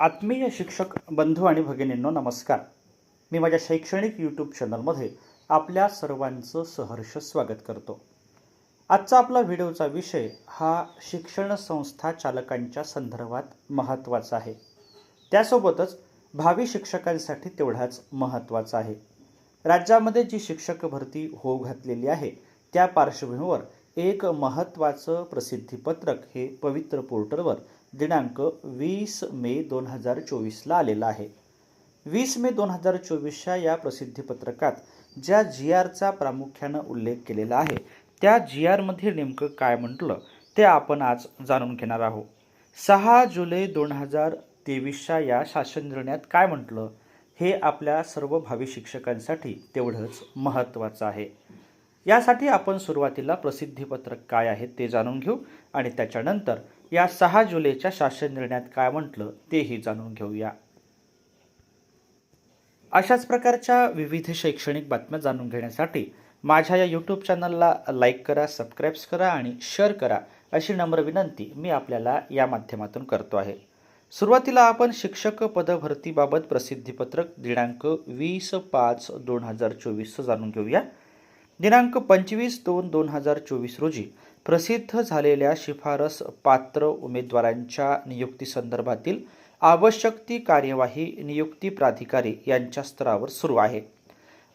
आत्मीय शिक्षक बंधू आणि भगिनींनो नमस्कार. मी माझ्या शैक्षणिक यूट्यूब चॅनलमध्ये आपल्या सर्वांचं सहर्ष स्वागत करतो. आजचा आपला व्हिडिओचा विषय हा शिक्षण संस्था चालकांच्या संदर्भात महत्त्वाचा आहे. त्यासोबतच भावी शिक्षकांसाठी तेवढाच महत्त्वाचा आहे. राज्यामध्ये जी शिक्षक भरती होऊ घातलेली आहे त्या पार्श्वभूमीवर एक महत्त्वाचं प्रसिद्धीपत्रक हे पवित्र पोर्टलवर दिनांक वीस मे दोन हजार चोवीसला आलेला आहे. वीस मे दोन हजार चोवीसच्या या प्रसिद्धीपत्रकात ज्या जी आरचा प्रामुख्यानं उल्लेख केलेला आहे त्या जी आरमध्ये नेमकं काय म्हटलं ते आपण आज जाणून घेणार आहोत. सहा जुलै दोन हजार तेवीसच्या या शासन निर्णयात काय म्हटलं हे आपल्या सर्व भावी शिक्षकांसाठी तेवढंच महत्त्वाचं आहे. यासाठी आपण सुरुवातीला प्रसिद्धीपत्रक काय आहे ते जाणून घेऊ आणि त्याच्यानंतर या सहा जुलैच्या शासन निर्णयात काय म्हटलं तेही जाणून घेऊया. अशाच प्रकारच्या विविध शैक्षणिक बातम्या जाणून घेण्यासाठी माझ्या या यूट्यूब चॅनलला लाईक करा सबस्क्राईब्स करा आणि शेअर करा अशी नम्र विनंती मी आपल्याला या माध्यमातून करतो आहे. सुरुवातीला आपण शिक्षक पदभरतीबाबत प्रसिद्धीपत्रक दिनांक वीस पाच दोन हजार चोवीसचं जाणून घेऊया. दिनांक पंचवीस दोन दोन हजार चोवीस रोजी प्रसिद्ध झालेल्या शिफारस पात्र उमेदवारांच्या नियुक्तीसंदर्भातील आवश्यक ती कार्यवाही नियुक्ती प्राधिकारी यांच्या स्तरावर सुरू आहे.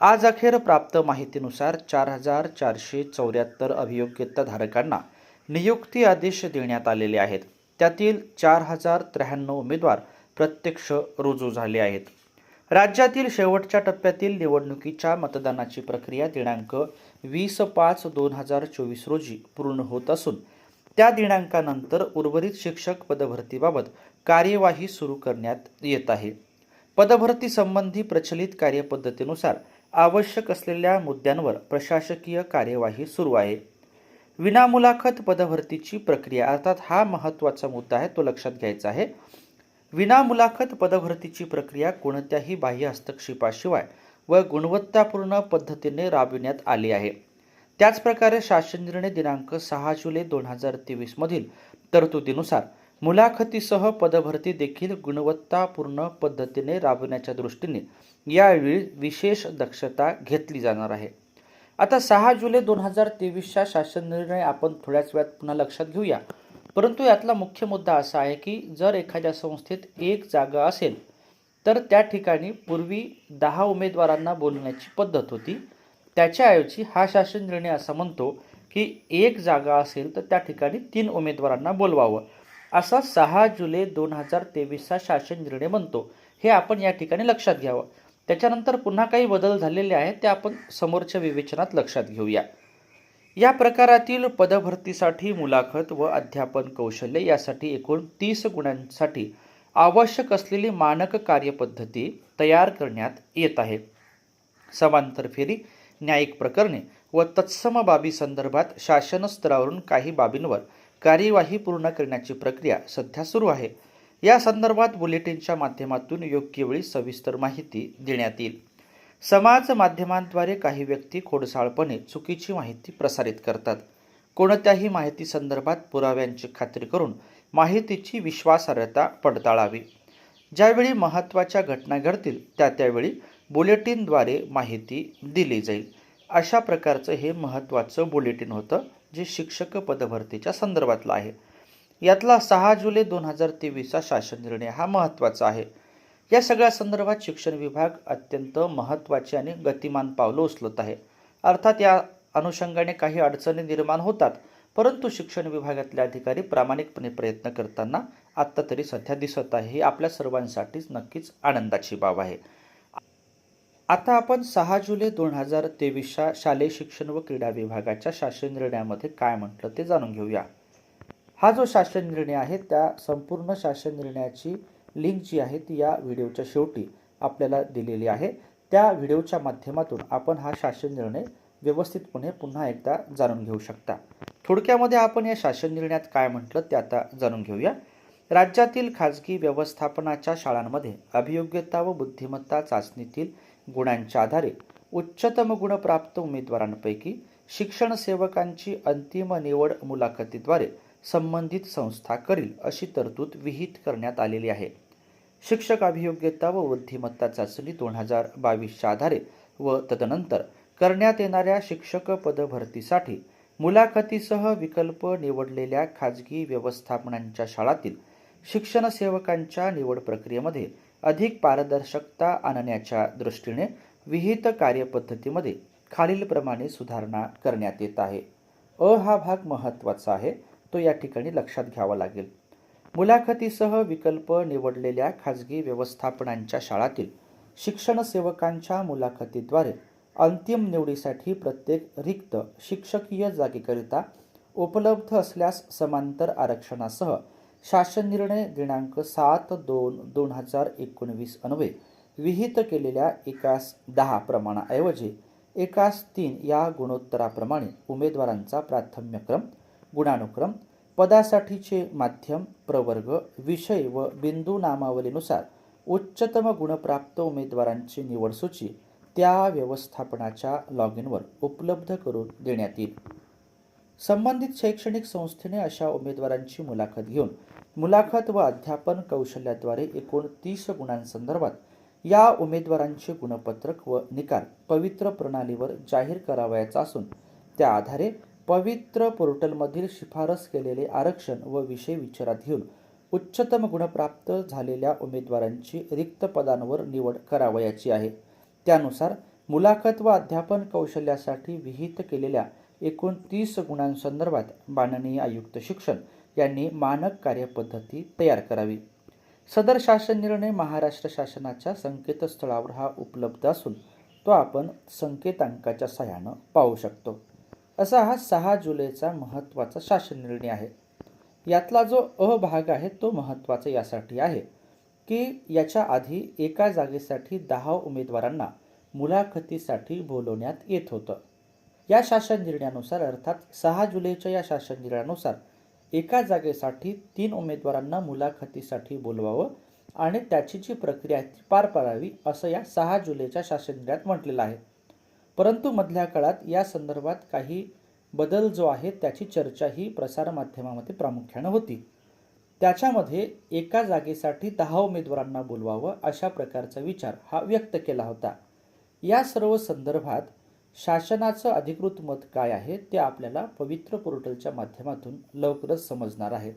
आज अखेर प्राप्त माहितीनुसार चार हजार चारशे चौऱ्याहत्तर अभियोग्यताधारकांना नियुक्ती आदेश देण्यात आलेले आहेत. त्यातील चार हजार त्र्याण्णव उमेदवार प्रत्यक्ष रुजू झाले आहेत. राज्यातील शेवटच्या टप्प्यातील निवडणुकीच्या मतदानाची प्रक्रिया दिनांक वीस पाच दोन हजार चोवीस रोजी पूर्ण होत असून त्या दिनांकानंतर उर्वरित शिक्षक पदभरतीबाबत कार्यवाही सुरू करण्यात येत आहे. पदभरती संबंधी प्रचलित कार्यपद्धतीनुसार आवश्यक असलेल्या मुद्द्यांवर प्रशासकीय कार्यवाही सुरू आहे. विनामुलाखत पदभरतीची प्रक्रिया अर्थात हा महत्त्वाचा मुद्दा आहे तो लक्षात घ्यायचा आहे. विनामुलाखत पदभरतीची प्रक्रिया कोणत्याही बाह्य हस्तक्षेपाशिवाय व गुणवत्तापूर्ण पद्धतीने राबविण्यात आली आहे. त्याचप्रकारे शासन निर्णय दिनांक सहा जुलै दोन हजार तेवीसमधील तरतुदीनुसार मुलाखतीसह पदभरती देखील गुणवत्तापूर्ण पद्धतीने राबविण्याच्या दृष्टीने यावेळी विशेष दक्षता घेतली जाणार आहे. आता सहा जुलै दोन हजार तेवीसच्या शासन निर्णय आपण थोड्याच वेळात पुन्हा लक्षात घेऊया. परंतु यातला मुख्य मुद्दा असा आहे की जर एखाद्या संस्थेत एक जागा असेल तर त्या ठिकाणी पूर्वी दहा उमेदवारांना बोलण्याची पद्धत होती. त्याच्याऐवजी हा शासन निर्णय असा म्हणतो की एक जागा असेल तर त्या ठिकाणी तीन उमेदवारांना बोलवावं. असा सहा जुलै दोन हजार तेवीसचा शासन निर्णय म्हणतो. हे आपण या ठिकाणी लक्षात घ्यावं. त्याच्यानंतर पुन्हा काही बदल झालेले आहेत ते आपण समोरच्या विवेचनात लक्षात घेऊया. या प्रकारातील पदभरतीसाठी मुलाखत व अध्यापन कौशल्य यासाठी एकूण तीस गुणांसाठी आवश्यक असलेली मानक कार्यपद्धती तयार करण्यात येत आहे. समांतर फेरी न्यायिक प्रकरणे व तत्सम बाबी संदर्भात शासन स्तरावरून काही बाबींवर कार्यवाही पूर्ण करण्याची प्रक्रिया सध्या सुरू आहे. या संदर्भात बुलेटिनच्या माध्यमातून योग्य वेळी सविस्तर माहिती देण्यात येईल. समाज माध्यमांद्वारे काही व्यक्ती खोडसाळपणे चुकीची माहिती प्रसारित करतात. कोणत्याही माहिती संदर्भात पुराव्यांची खात्री करून माहितीची विश्वासार्हता पडताळावी. ज्यावेळी महत्त्वाच्या घटना घडतील त्या त्यावेळी बुलेटिनद्वारे माहिती दिली जाईल. अशा प्रकारचं हे महत्त्वाचं बुलेटिन होतं जे शिक्षक पदभरतीच्या संदर्भातलं आहे. यातला सहा जुलै दोन हजार तेवीसचा शासन निर्णय हा महत्त्वाचा आहे. या सगळ्या संदर्भात शिक्षण विभाग अत्यंत महत्त्वाचे आणि गतिमान पावलं उचलत आहे. अर्थात या अनुषंगाने काही अडचणी निर्माण होतात परंतु शिक्षण विभागातले अधिकारी प्रामाणिकपणे प्रयत्न करताना आत्ता तरी सध्या दिसत आहे. ही आपल्या सर्वांसाठीच नक्कीच आनंदाची बाब आहे. आता आपण सहा जुलै दोन हजार तेवीसच्या शालेय शिक्षण व क्रीडा विभागाच्या शासन निर्णयामध्ये काय म्हटलं ते जाणून घेऊया. हा जो शासन निर्णय आहे त्या संपूर्ण शासन निर्णयाची लिंक जी आहे ती या व्हिडिओच्या शेवटी आपल्याला दिलेली आहे. त्या व्हिडिओच्या माध्यमातून आपण हा शासन निर्णय व्यवस्थितपणे पुन्हा एकदा जाणून घेऊ शकता. थोडक्यामध्ये आपण या शासन निर्णयात काय म्हटलं ते आता जाणून घेऊया. राज्यातील खाजगी व्यवस्थापनाच्या शाळांमध्ये अभियोग्यता व बुद्धिमत्ता चाचणीतील गुणांच्या आधारे उच्चतम गुणप्राप्त उमेदवारांपैकी शिक्षण सेवकांची अंतिम निवड मुलाखतीद्वारे संबंधित संस्था करील अशी तरतूद विहित करण्यात आलेली आहे. शिक्षक अभियोग्यता व बुद्धिमत्ता चाचणी दोन हजार बावीसच्या आधारे व तदनंतर करण्यात येणाऱ्या शिक्षक पदभरतीसाठी मुलाखतीसह विकल्प निवडलेल्या खाजगी व्यवस्थापनांच्या शाळातील शिक्षण सेवकांच्या निवड प्रक्रियेमध्ये अधिक पारदर्शकता आणण्याच्या दृष्टीने विहित कार्यपद्धतीमध्ये खालीलप्रमाणे सुधारणा करण्यात येत आहे. अ हा भाग महत्त्वाचा आहे तो या ठिकाणी लक्षात घ्यावा लागेल. मुलाखतीसह विकल्प निवडलेल्या खाजगी व्यवस्थापनांच्या शाळातील शिक्षण सेवकांच्या मुलाखतीद्वारे अंतिम निवडीसाठी प्रत्येक रिक्त शिक्षकीय जागेकरिता उपलब्ध असल्यास समांतर आरक्षणासह शासन निर्णय दिनांक सात दोन दोन हजार एकोणवीस अन्वे विहित केलेल्या एकास दहा प्रमाणाऐवजी एकास तीन या गुणोत्तराप्रमाणे उमेदवारांचा प्राथम्यक्रम गुणानुक्रम पदासाठीचे माध्यम प्रवर्ग विषय व बिंदू नामावलीनुसार उच्चतम गुणप्राप्त उमेदवारांची निवडसूची त्या व्यवस्थापनाच्या लॉग इनवर उपलब्ध करून देण्यात येईल. संबंधित शैक्षणिक संस्थेने अशा उमेदवारांची मुलाखत घेऊन मुलाखत व अध्यापन कौशल्याद्वारे एकूण तीस गुणांसंदर्भात या उमेदवारांचे गुणपत्रक व निकाल पवित्र प्रणालीवर जाहीर करावयाचा असून त्या आधारे पवित्र पोर्टलमधील शिफारस केलेले आरक्षण व विषय विचारात घेऊन उच्चतम गुणप्राप्त झालेल्या उमेदवारांची रिक्त पदांवर निवड करावयाची आहे. त्यानुसार मुलाखत व अध्यापन कौशल्यासाठी विहित केलेल्या एकूण तीस गुणांसंदर्भात माननीय आयुक्त शिक्षण यांनी मानक कार्यपद्धती तयार करावी. सदर शासन निर्णय महाराष्ट्र शासनाच्या संकेतस्थळावर हा उपलब्ध असून तो आपण संकेतांकाच्या सहाय्यानं पाहू शकतो. असा हा सहा जुलैचा महत्त्वाचा शासन निर्णय आहे. यातला जो अ भाग आहे तो महत्त्वाचा यासाठी आहे की याच्या आधी एका जागेसाठी दहा उमेदवारांना मुलाखतीसाठी बोलवण्यात येत होतं. या शासन निर्णयानुसार अर्थात सहा जुलैच्या या शासन निर्णयानुसार एका जागेसाठी तीन उमेदवारांना मुलाखतीसाठी बोलवावं आणि त्याची जी प्रक्रिया आहे ती पार पाडावी असं या सहा जुलैच्या शासन निर्णयात म्हटलेलं आहे. परंतु मधल्या काळात या संदर्भात काही बदल जो आहे त्याची चर्चा ही प्रसारमाध्यमामध्ये प्रामुख्यानं होती. त्याच्यामध्ये एका जागेसाठी दहा उमेदवारांना बोलवावं अशा प्रकारचा विचार हा व्यक्त केला होता. या सर्व संदर्भात शासनाचं अधिकृत मत काय आहे ते आपल्याला पवित्र पोर्टलच्या माध्यमातून लवकरच समजणार आहे.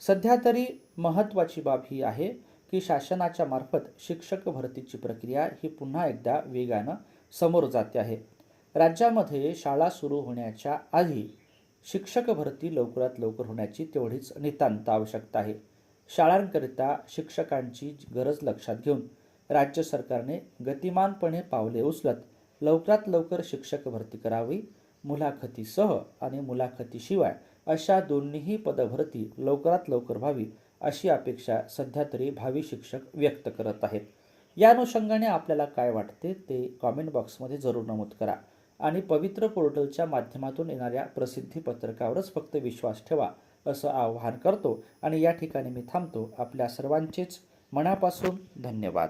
सध्या तरी महत्त्वाची बाब ही आहे की शासनाच्या मार्फत शिक्षक भरतीची प्रक्रिया ही पुन्हा एकदा वेगानं समोर जाते आहे. राज्यामध्ये शाळा सुरू होण्याच्या आधी शिक्षक भरती लवकरात लवकर होण्याची तेवढीच नितांत आवश्यकता आहे. शाळांकरिता शिक्षकांची गरज लक्षात घेऊन राज्य सरकारने गतिमानपणे पावले उचलत लवकरात लवकर शिक्षक भरती करावी मुलाखतीसह आणि मुलाखतीशिवाय अशा दोन्हीही पदभरती लवकरात लवकर व्हावी अशी अपेक्षा सध्या तरी भावी शिक्षक व्यक्त करत आहेत. या अनुषंगाने आपल्याला काय वाटते ते कॉमेंट बॉक्समध्ये जरूर नमूद करा. आणि पवित्र पोर्टलच्या माध्यमातून येणाऱ्या प्रसिद्धी पत्रकावरच फक्त विश्वास ठेवा असं आवाहन करतो. आणि या ठिकाणी मी थांबतो. आपल्या सर्वांचेच मनापासून धन्यवाद.